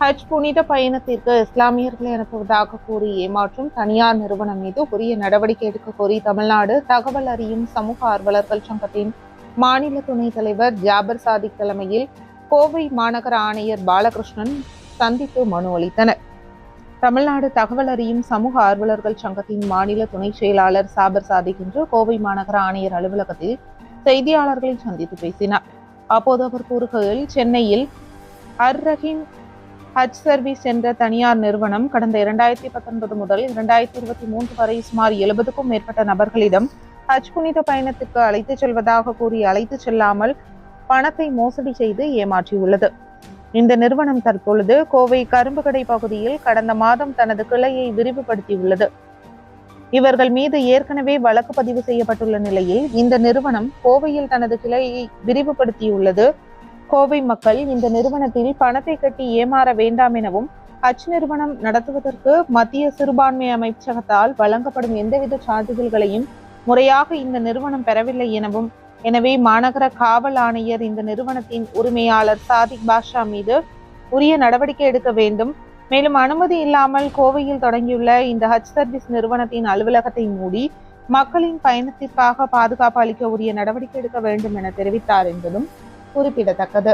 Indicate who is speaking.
Speaker 1: ஹஜ் புனித பயணத்திற்கு இஸ்லாமியர்களை அனுப்புவதாக கூறி ஏமாற்றும் தனியார் நிறுவனம் மீது உரிய நடவடிக்கை எடுக்க கோரி தமிழ்நாடு தகவல் அறியும் சமூக ஆர்வலர்கள் சங்கத்தின் மாநில துணைத் தலைவர் ஜாபர் சாதிக் தலைமையில் கோவை மாநகர ஆணையர் பாலகிருஷ்ணன் சந்தித்து மனு அளித்தனர். தமிழ்நாடு தகவல் அறியும் சமூக ஆர்வலர்கள் சங்கத்தின் மாநில துணை செயலாளர் சாபர் சாதிக் இன்று கோவை மாநகர ஆணையர் அலுவலகத்தில் செய்தியாளர்களை சந்தித்து பேசினார். அப்போது அவர் கூறுகையில் சென்னையில் அர் ரஹீம் ஹஜ் சர்வீஸ் என்ற தனியார் நிறுவனம் கடந்த இரண்டாயிரத்தி பத்தொன்பது முதல் இரண்டாயிரத்தி இருபத்தி மூன்று வரை சுமார் எழுபதுக்கும் மேற்பட்ட நபர்களிடம் ஹஜ் புனித பயணத்துக்கு அழைத்துச் செல்வதாக கூறி அழைத்துச் செல்லாமல் பணத்தை மோசடி செய்து ஏமாற்றியுள்ளது. இந்த நிறுவனம் தற்பொழுது கோவை கரும்புகடை பகுதியில் கடந்த மாதம் தனது கிளையை விரிவுபடுத்தியுள்ளது. இவர்கள் மீது ஏற்கனவே வழக்கு பதிவு செய்யப்பட்டுள்ள நிலையில் இந்த நிறுவனம் கோவையில் தனது கிளையை விரிவுபடுத்தியுள்ளது. கோவை மக்கள் இந்த நிறுவனத்தில் பணத்தை கட்டி ஏமாற வேண்டாம் எனவும் ஹஜ் நிறுவனம் நடத்துவதற்கு மத்திய சிறுபான்மை அமைச்சகத்தால் வழங்கப்படும் எந்தவித சான்றிதழ்களையும் முறையாக இந்த நிறுவனம் பெறவில்லை எனவும் எனவே மாநகர காவல் ஆணையர் இந்த நிறுவனத்தின் உரிமையாளர் சாதிக் பாஷா மீது உரிய நடவடிக்கை எடுக்க வேண்டும். மேலும் அனுமதி இல்லாமல் கோவையில் தொடங்கியுள்ள இந்த ஹஜ் சர்வீஸ் நிறுவனத்தின் அலுவலகத்தை மூடி மக்களின் பயணத்திற்காக பாதுகாப்பு அளிக்க உரிய நடவடிக்கை எடுக்க வேண்டும் என தெரிவித்தார் என்பதும் குறிப்பிடத்தக்கது.